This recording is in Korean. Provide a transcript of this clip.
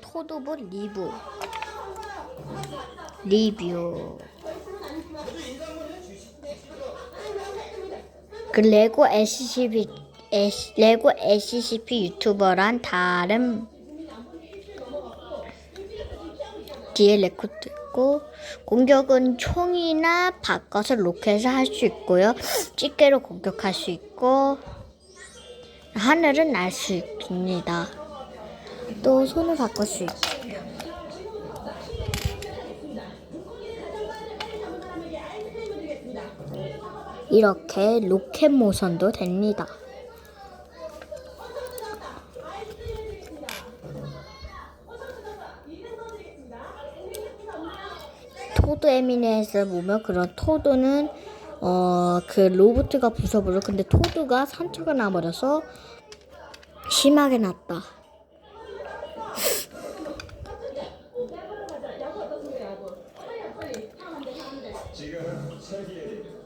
토두부 리뷰 리뷰 그 레고 SCP S, 레고 SCP 유튜버란 다른 뒤에 레코드 있고 공격은 총이나 바꿔서 로켓을 할 수 있고요. 집게로 공격할 수 있고 하늘은 날 수 있습니다. 또 손을 바꿀 수 있고요. 이렇게 로켓 모션도 됩니다. 토드 에미넷을 보면 그런 토드는 어 그 로봇가 부숴버려 근데 토드가 상처가 나버려서 심하게 났다. 지금 세기에